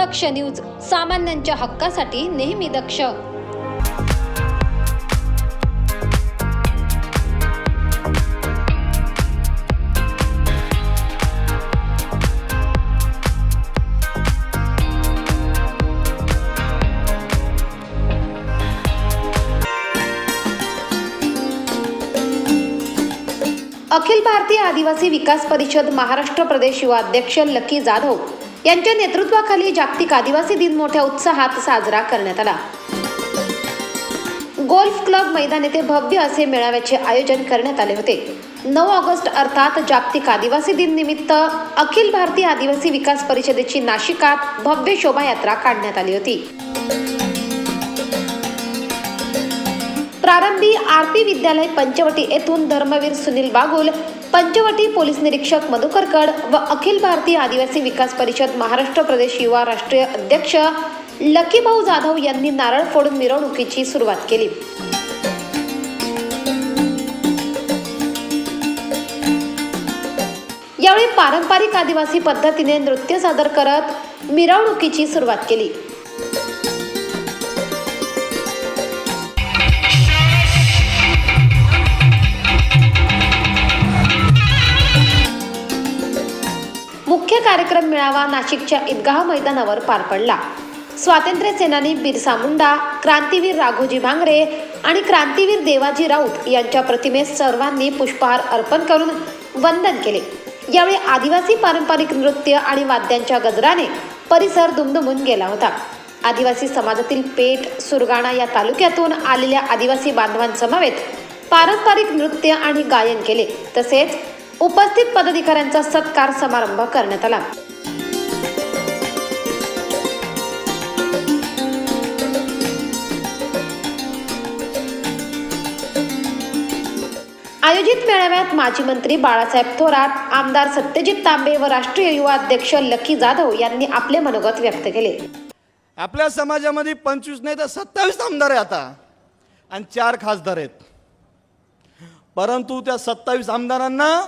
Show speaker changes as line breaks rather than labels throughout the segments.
दक्ष news सामान्यांच्या हक्कासाठी नेहमी दक्ष. अखिल भारतीय आदिवासी विकास परिषद महाराष्ट्र प्रदेश युवा अध्यक्ष लकी जाधव यांच्या नेतृत्वाखाली जागतिक आदिवासी दिन मोठ्या उत्साहात साजरा करण्यात आला. गोल्फ क्लब मैदान येथे भव्य असे मेळाव्याचे आयोजन करण्यात आले होते. नऊ ऑगस्ट अर्थात जागतिक आदिवासी दिन निमित्त अखिल भारतीय आदिवासी विकास परिषदेची नाशिकात भव्य शोभायात्रा काढण्यात आली होती. प्रारंभी आरपी विद्यालय पंचवटी येथून धर्मवीर सुनील बागुल पंचवटी पोलीस निरीक्षक मधुकरकड व अखिल भारतीय आदिवासी विकास परिषद महाराष्ट्र प्रदेश युवा राष्ट्रीय अध्यक्ष लकीभाऊ जाधव यांनी नारळ फोडून मिरवणुकीची सुरुवात केली. यावेळी पारंपरिक आदिवासी पद्धतीने नृत्य सादर करत मिरवणुकीची सुरुवात केली. कार्यक्रम मेळावा नाशिकच्या ईदगाह मैदानावर पार पडला. स्वातंत्र्य सेनानी बिरसा मुंडा क्रांतीवीर राघोजी भांगरे आणि क्रांतीवीर देवाजी राऊत यांच्या प्रतिमेस सर्वांनी पुष्पहार अर्पण करून वंदन केले. यावेळी आदिवासी पारंपरिक नृत्य आणि वाद्यांच्या गजराने परिसर दुमदुमून गेला होता. आदिवासी समाजातील पेठ सुरगाणा या तालुक्यातून आलेल्या आदिवासी बांधवांसमवेत पारंपरिक नृत्य आणि गायन केले. तसेच उपस्थित पदाधिकाऱ्यांचा सत्कार समारंभ करण्यात आला. आयोजित मेळाव्यात माजी मंत्री बाळासाहेब थोरात आमदार सत्यजित तांबे व राष्ट्रीय युवा अध्यक्ष लकी जाधव यांनी आपले मनोगत व्यक्त केले.
आपल्या समाजामध्ये पंचवीस नाही तर सत्तावीस आमदार आहे आता. आणि चार खासदार आहेत. परंतु त्या सत्तावीस आमदारांना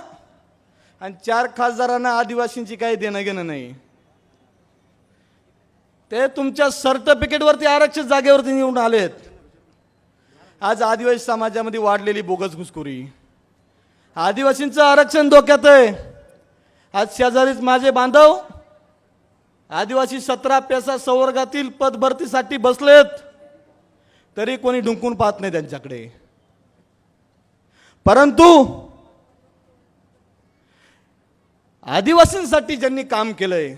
आणि चार खासदारांना आदिवासींची काही देणं घेणं नाही. ते तुमच्या सर्टिफिकेटवरती आरक्षित जागेवरती निवडून आलेत. आज आदिवासी समाजामध्ये वाढलेली बोगस घुसखोरी. आदिवासींचं आरक्षण धोक्यात आहे. आज शेजारीच माझे बांधव आदिवासी सतरा पेसा संवर्गातील पदभरतीसाठी बसलेत. तरी कोणी ढुंकून पाहत नाही त्यांच्याकडे. परंतु आदिवासींसाठी ज्यांनी काम केलंय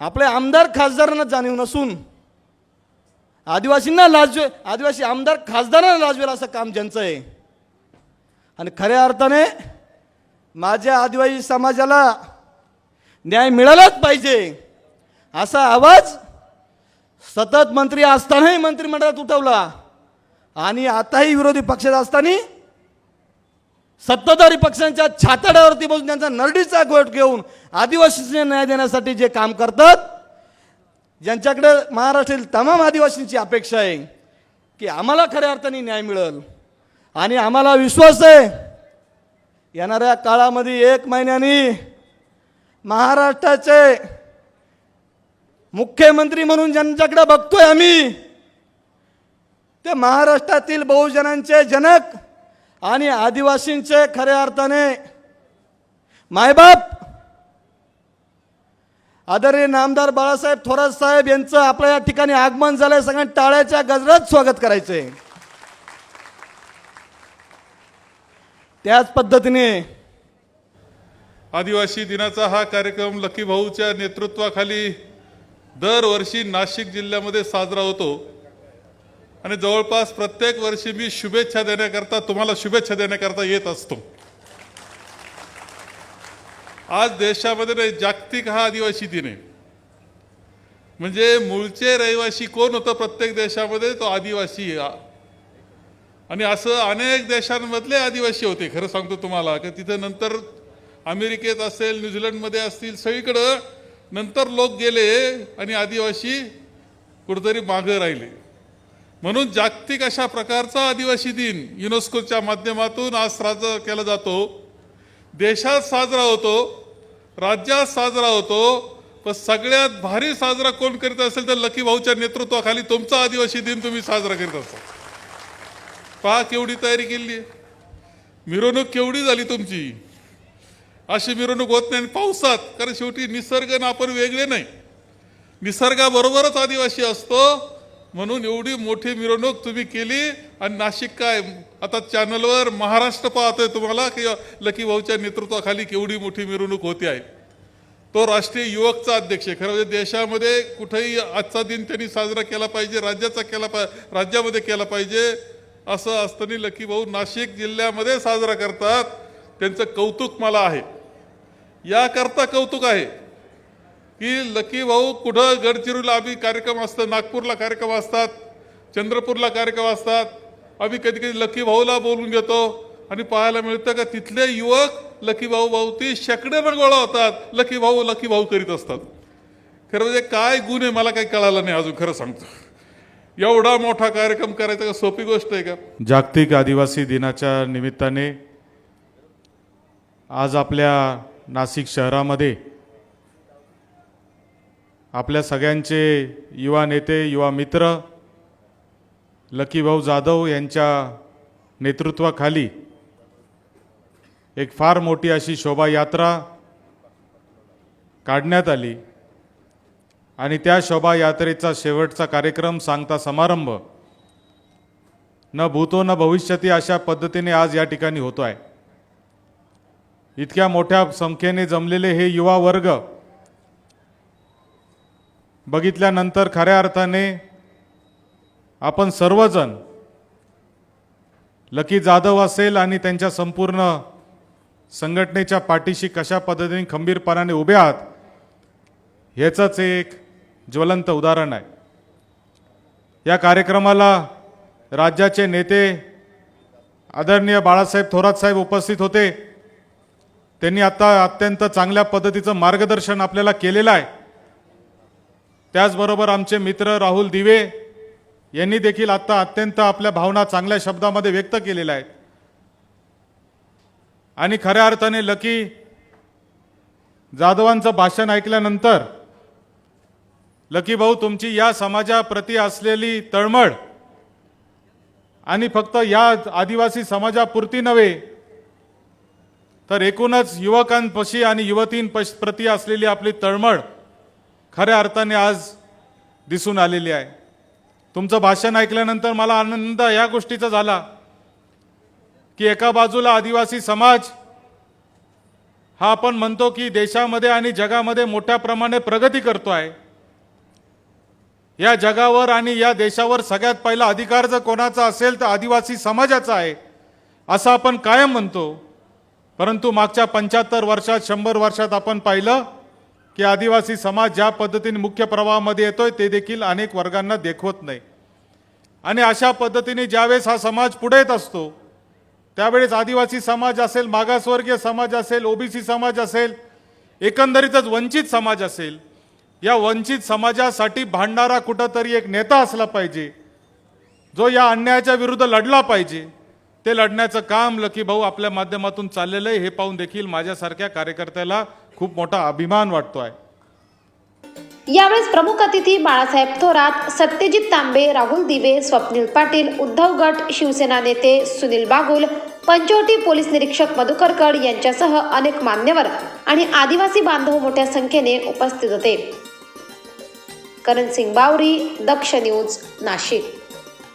आपले आमदार खासदारांना जाणीव नसून आदिवासींना लाजवे आदिवासी आमदार खासदारांना लाजवेल असं काम ज्यांचं आहे आणि खऱ्या अर्थाने माझ्या आदिवासी समाजाला न्याय मिळालाच पाहिजे असा आवाज सतत मंत्री असतानाही मंत्रिमंडळात उठवला. आणि आताही विरोधी पक्षात असताना सत्ताधारी पक्षांच्या छातड्यावरती बसून त्यांचा नरडीचा गोट घेऊन आदिवासींना न्याय देण्यासाठी जे काम करतात ज्यांच्याकडे महाराष्ट्रातील तमाम आदिवासींची अपेक्षा आहे की आम्हाला खऱ्या अर्थाने न्याय मिळेल. आणि आम्हाला विश्वास आहे येणाऱ्या काळामध्ये एक महिन्यानी महाराष्ट्राचे मुख्यमंत्री म्हणून ज्यांच्याकडे बघतोय आम्ही ते महाराष्ट्रातील बहुजनांचे जनक आणि आदिवासींचे खऱ्या अर्थाने मायबाप. आदरणीय नामदार बाळासाहेब थोरात साहेब यांचं आपल्या या ठिकाणी आगमन झालंय. सगळ्यांना टाळ्याच्या गजरात स्वागत करायचंय. त्याच पद्धतीने
आदिवासी दिनाचा हा कार्यक्रम लकी भाऊच्या नेतृत्वाखाली दरवर्षी नाशिक जिल्ह्यामध्ये साजरा होतो. आणि जवळपास प्रत्येक वर्षी मी शुभेच्छा देण्याकरता तुम्हाला शुभेच्छा देण्याकरता येत असतो. आज देशामध्ये नाही, जागतिक हा आदिवासी दिन आहे. म्हणजे मूळचे रहिवासी कोण होतं प्रत्येक देशामध्ये तो आदिवासी आणि असं अनेक देशांमधले आदिवासी होते खरं सांगतो तुम्हाला की तिथं नंतर अमेरिकेत असेल न्यूझीलंडमध्ये असतील सगळीकडं नंतर लोक गेले आणि आदिवासी कुठंतरी मागं राहिले. म्हणून जागतिक अशा प्रकारचा आदिवासी दिन युनेस्कोच्या माध्यमातून आज साजरा केला जातो. देशात साजरा होतो राज्यात साजरा होतो पण सगळ्यात भारी साजरा कोण करीत असेल तर लकी भाऊच्या नेतृत्वाखाली तुमचा आदिवासी दिन तुम्ही साजरा करीत असाल. पहा केवढी तयारी केली मिरवणूक केवढी झाली तुमची? अशी मिरवणूक होत नाही आणि पावसात कारण शेवटी निसर्ग आपण वेगळे नाही. निसर्गाबरोबरच आदिवासी असतो म्हणून एवढी मोठी मिरवणूक तुम्ही केली. आणि नाशिक काय आता चॅनलवर महाराष्ट्र पाहतोय तुम्हाला की लकी भाऊच्या नेतृत्वाखाली केवढी मोठी मिरवणूक होती आहे. तो राष्ट्रीय युवकचा अध्यक्ष आहे. खरं म्हणजे देशामध्ये कुठेही आजचा दिन त्यांनी साजरा केला पाहिजे राज्याचा केला पा राज्यामध्ये केला पाहिजे. असं असताना लकी भाऊ नाशिक जिल्ह्यामध्ये साजरा करतात. त्यांचं कौतुक मला आहे. याकरता कौतुक आहे. की लकी भाऊ कुठं गडचिरोलीला आम्ही कार्यक्रम असतात नागपूरला कार्यक्रम असतात चंद्रपूरला कार्यक्रम असतात आम्ही कधी कधी लकी भाऊला बोलून घेतो आणि पाहायला मिळतं का तिथले युवक लकी भाऊ भाऊती शेकड्यानं गोळा होतात लकी भाऊ लकी भाऊ करीत असतात. खरं म्हणजे काय गुण आहे मला काही कळालं नाही अजून खरं सांगतो. एवढा मोठा कार्यक्रम करायचा का सोपी गोष्ट आहे का?
जागतिक आदिवासी दिनाच्या निमित्ताने आज आपल्या नाशिक शहरामध्ये आपल्या सगळ्यांचे युवा नेते युवा मित्र लकीभाऊ जाधव यांच्या नेतृत्वाखाली एक फार मोठी अशी शोभायात्रा काढण्यात आली. आणि त्या शोभायात्रेचा शेवटचा कार्यक्रम सांगता समारंभ न भूतो न भविष्यती अशा पद्धतीने आज या ठिकाणी होतो आहे इतक्या मोठ्या संख्येने जमलेले हे युवा वर्ग बघितल्यानंतर खऱ्या अर्थाने आपण सर्वजण लकी जाधव असेल आणि त्यांच्या संपूर्ण संघटनेच्या पाठीशी कशा पद्धतीने खंबीरपणाने उभे आहात ह्याचंच एक ज्वलंत उदाहरण आहे. या कार्यक्रमाला राज्याचे नेते आदरणीय बाळासाहेब थोरात साहेब उपस्थित होते. त्यांनी आता अत्यंत चांगल्या पद्धतीचं मार्गदर्शन आपल्याला केलेलं आहे. त्याचबरोबर आमचे मित्र राहुल दिवे यांनी देखील आत्ता अत्यंत आपल्या भावना चांगल्या शब्दामध्ये व्यक्त केलेल्या आहेत. आणि खऱ्या अर्थाने लकी जाधवांचं भाषण ऐकल्यानंतर लकी भाऊ तुमची या समाजाप्रती असलेली तळमळ आणि फक्त या आदिवासी समाजापुरती नव्हे तर एकूणच युवकांपशी आणि युवतींपश प्रती असलेली आपली तळमळ खऱ्या अर्थाने आज दिसून आलेली आहे. तुमचं भाषण ऐकल्यानंतर मला आनंद या गोष्टीचा झाला की एका बाजूला आदिवासी समाज हा आपण म्हणतो की देशामध्ये आणि जगामध्ये मोठ्या प्रमाणे प्रगती करतो आहे. या जगावर आणि या देशावर सगळ्यात पहिला अधिकार जर कोणाचा असेल तर आदिवासी समाजाचा आहे असं आपण कायम म्हणतो. परंतु मागच्या पंच्याहत्तर वर्षात शंभर वर्षात आपण पाहिलं की आदिवासी समाज ज्या पद्धतीने मुख्य प्रवाहामध्ये येतोय ते देखील अनेक वर्गांना देखवत नाही. आणि अशा पद्धतीने ज्यावेळेस हा समाज पुढे येत असतो त्यावेळेस आदिवासी समाज असेल मागासवर्गीय समाज असेल ओबीसी समाज असेल एकंदरीतच वंचित समाज असेल या वंचित समाजासाठी भांडणारा कुठंतरी एक नेता असला पाहिजे जो या अन्यायाच्या विरुद्ध लढला पाहिजे. ते लढण्याचं काम लकी भाऊ आपल्या माध्यमातून चाललेलं आहे हे पाहून देखील माझ्यासारख्या कार्यकर्त्याला खूप मोठा अभिमान वाटतो आहे
यावेळेस प्रमुख अतिथी बाळासाहेब थोरात सत्यजित तांबे राहुल दिवे स्वप्नील पाटील उद्धव गट शिवसेना नेते सुनील बागुल पंचवटी पोलीस निरीक्षक मधुकरकड यांच्यासह अनेक मान्यवर आणि आदिवासी बांधव मोठ्या संख्येने उपस्थित होते. करण सिंग बावरी दक्ष न्यूज नाशिक.